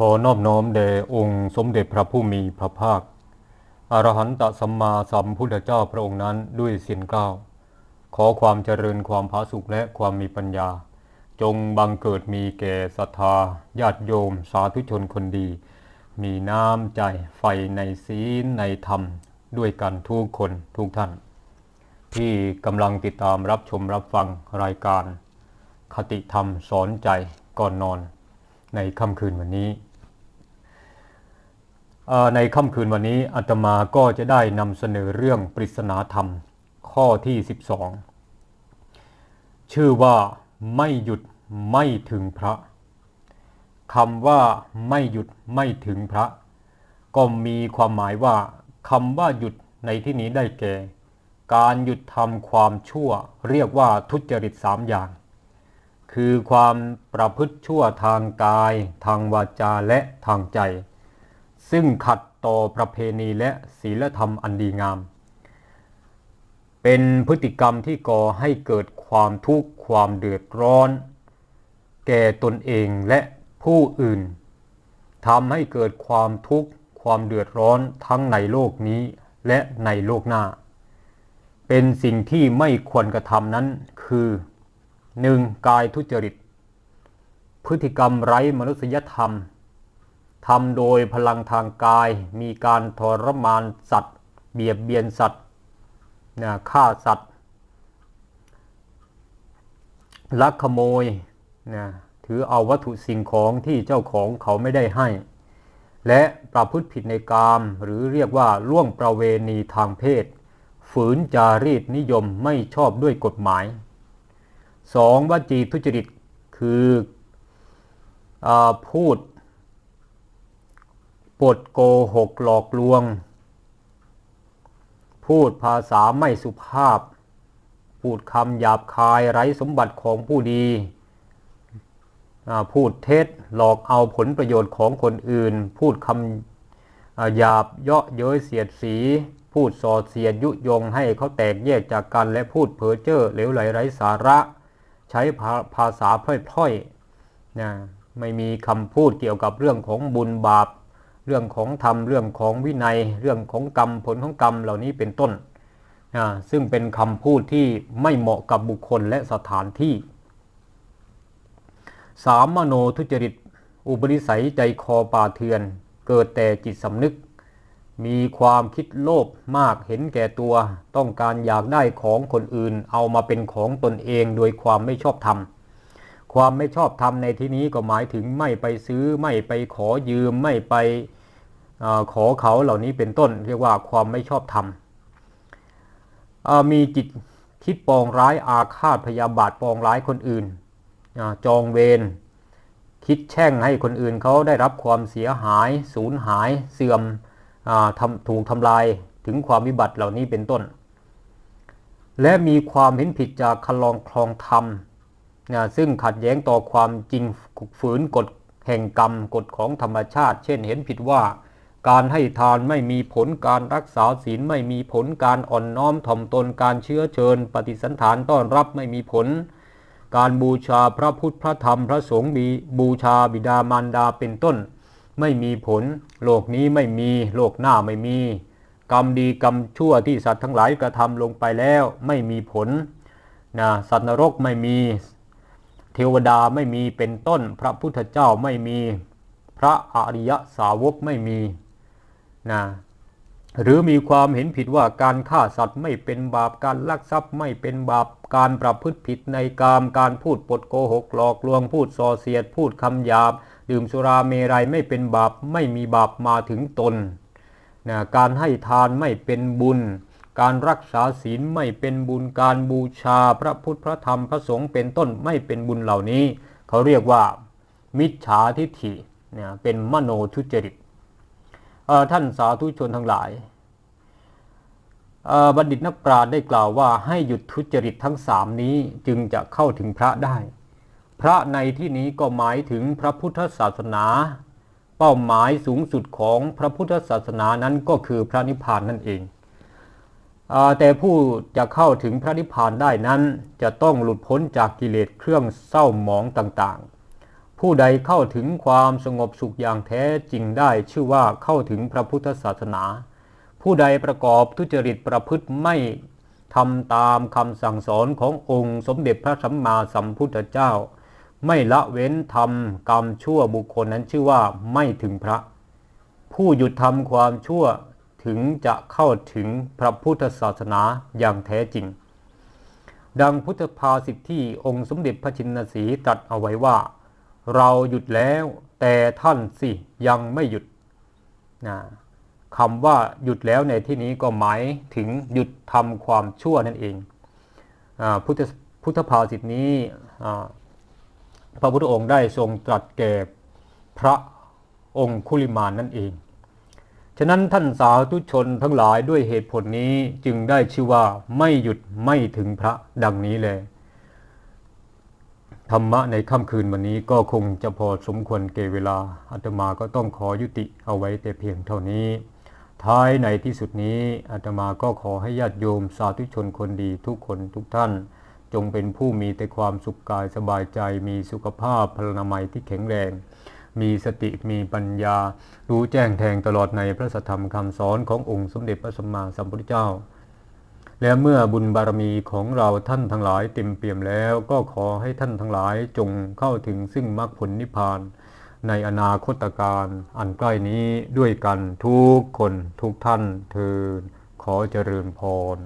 ขอนอบน้อมแด่องค์สมเด็จพระผู้มีพระภาค อรหันตสัมมาสัมพุทธเจ้าพระองค์นั้นด้วยเสียงกล้าว ขอความเจริญความผาสุกและความมีปัญญา จงบังเกิดมีแก่ศรัทธาญาติโยม สาธุชนคนดี มีน้ำใจไฟในศีลในธรรม ด้วยกันทุกคนทุกท่าน ที่กำลังติดตามรับชมรับฟังรายการ คติธรรมสอนใจก่อนนอน ในค่ำคืนวันนี้ ในค่ำคืนวันนี้อาตมาก็จะได้นำเสนอเรื่องปริศนาธรรม ข้อที่ 12 ชื่อว่าไม่หยุดไม่ถึงพระคำว่าไม่หยุดไม่ถึงพระ ก็มีความหมายว่าคำว่าหยุดในที่นี้ได้แก่ การหยุดทำความชั่ว เรียกว่าทุจริตสามอย่าง คือความประพฤติชั่วทางกาย ทางวาจาและทางใจ ซึ่งขัดต่อประเพณีและศีลธรรมอันดีงาม เป็นพฤติกรรมที่ก่อให้เกิดความทุกข์ความเดือดร้อน แก่ตนเองและผู้อื่นทำให้เกิดความทุกข์ความเดือดร้อนทั้งในโลกนี้และในโลกหน้า เป็นสิ่งที่ไม่ควรกระทำนั้นคือ 1. กายทุจริต พฤติกรรมไร้มนุษยธรรม ทำโดยพลังทางกาย มีการทรมานสัตว์ เบียดเบียนสัตว์นะฆ่าสัตว์ ลักขโมยนะถือเอาวัตถุสิ่งของที่เจ้าของเขาไม่ได้ให้ และประพฤติผิดในกาม หรือเรียกว่าล่วงประเวณีทางเพศ ฝืนจารีตนิยมไม่ชอบด้วยกฎหมายสองวจีทุจริตคืออพูด ปดโกหกหลอกลวง พูดภาษาไม่สุภาพ พูดคำหยาบคายไร้สมบัติของผู้ดี พูดเท็จหลอกเอาผลประโยชน์ของคนอื่น พูดคำหยาบเยาะเย้ยเสียดสี พูดสอดเสียดยุยงให้เขาแตกแยกจากกันและพูดเพ้อเจ้อเหลวไหลไร้สาระ ใช้ภาภาษาพล่อยๆนะไม่มีคำพูดเกี่ยวกับเรื่องของบุญบาป เรื่องของธรรมเรื่องของวินัย เรื่องของกรรมผลของกรรมเหล่านี้เป็นต้นนะซึ่งเป็นคำพูดที่ไม่เหมาะกับบุคคลและสถานที่สามมโนทุจริต อุปนิสัยใจคอป่าเทือน เกิดแต่จิตสำนึก มีความคิดโลภมากเห็นแก่ตัว ต้องการอยากได้ของคนอื่น เอามาเป็นของตนเองโดยความไม่ชอบธรรมความไม่ชอบธรรมในที่นี้ก็หมายถึงไม่ไปซื้อไม่ไปขอยืมไม่ไป ขอเขาเหล่านี้เป็นต้น เรียกว่าความไม่ชอบธรรมมีจิตคิดปองร้ายอาฆาตพยาบาทปองร้ายคนอื่นจองเวรคิดแช่งให้คนอื่นเขาได้รับความเสียหาย สูญหาย เสื่อมอถูกทำลายถึงความวิบัติเหล่านี้เป็นต้น และมีความเห็นผิดจากคันลองคลองธรรมนะซึ่งขัดแย้งต่อความจริงฝืนกฎแห่งกรรมกฎของธรรมชาติ เช่นเห็นผิดว่า การให้ทานไม่มีผลการรักษาศีลไม่มีผลการอ่อนน้อมถ่อมตนการเชื้อเชิญ ปฏิสันฐานต้อนรับไม่มีผล การบูชาพระพุทธพระธรรมพระสงฆ์มีบูชาบิดามารดาเป็นต้น ไม่มีผล โลกนี้ไม่มี โลกหน้าไม่มี กรรมดีกรรมชั่วที่สัตว์ทั้งหลายกระทำลงไปแล้วไม่มีผลนะสัตว์นรกไม่มี เทวดาไม่มีเป็นต้น พระพุทธเจ้าไม่มี พระอริยสาวกไม่มี นะหรือมีความเห็นผิดว่าการฆ่าสัตว์ไม่เป็นบาปการลักทรัพย์ไม่เป็นบาปการประพฤติผิดในกามการพูดปดโกหกหลอกลวงพูดส่อเสียดพูดคำหยาบ ดื่มสุราเมรัยไม่เป็นบาปไม่มีบาปมาถึงตนนะการให้ทานไม่เป็นบุญ การรักษาศีลไม่เป็นบุญการบูชาพระพุทธพระธรรมพระสงฆ์เป็นต้นไม่เป็นบุญเหล่านี้ เขาเรียกว่ามิจฉาทิฏฐิเนี่ยเป็นมโนทุจริต ท่านสาธุชนทั้งหลายบัณฑิตนักปราชญ์ได้กล่าวว่าให้หยุดทุจริตทั้งสามนี้จึงจะเข้าถึงพระได้ พระในที่นี้ก็หมายถึงพระพุทธศาสนา เป้าหมายสูงสุดของพระพุทธศาสนานั้นก็คือพระนิพพานนั่นเองแต่ผู้จะเข้าถึงพระนิพพานได้นั้น จะต้องหลุดพ้นจากกิเลสเครื่องเศร้าหมองต่างๆ ผู้ใดเข้าถึงความสงบสุขอย่างแท้จริงได้ชื่อว่าเข้าถึงพระพุทธศาสนา ผู้ใดประกอบทุจริตประพฤติไม่ทำตามคำสั่งสอนขององค์สมเด็จพระสัมมาสัมพุทธเจ้า ไม่ละเว้นทำกรรมชั่วบุคคลนั้นชื่อว่าไม่ถึงพระ ผู้หยุดทำความชั่วถึงจะเข้าถึงพระพุทธศาสนาอย่างแท้จริง ดังพุทธภาษิตที่องค์สมเด็จพระชินสีตรัสเอาไว้ว่า เราหยุดแล้วแต่ท่านสิยังไม่หยุดนะคำว่าหยุดแล้วในที่นี้ก็หมายถึงหยุดทำความชั่วนั่นเองอพุทธพุทธภาษิตนี้พระพุทธองค์ได้ทรงตรัสแก่พระองค์คุลิมานนั่นเอง ฉะนั้นท่านสาธุชนทั้งหลายด้วยเหตุผลนี้จึงได้ชื่อว่าไม่หยุดไม่ถึงพระดังนี้เลย ธรรมะในค่ำคืนวันนี้ก็คงจะพอสมควรเก่เวลาอาตมาก็ต้องขอยุติเอาไว้แต่เพียงเท่านี้ ท้ายในที่สุดนี้อาตมาก็ขอให้ญาติโยมสาธุชนคนดีทุกคนทุกท่าน จงเป็นผู้มีแต่ความสุขกายสบายใจมีสุขภาพพลานามัยที่แข็งแรง มีสติมีปัญญา รู้แจ้งแทงตลอดในพระสัทธรรมคำสอนขององค์สมเด็จพระสัมมาสัมพุทธเจ้า และเมื่อบุญบารมีของเราท่านทั้งหลายเต็มเปี่ยมแล้วก็ขอให้ท่านทั้งหลายจงเข้าถึงซึ่งมรรคผลนิพพาน ในอนาคตการอันใกล้นี้ด้วยกันทุกคนทุกท่านเทินขอเจริญพร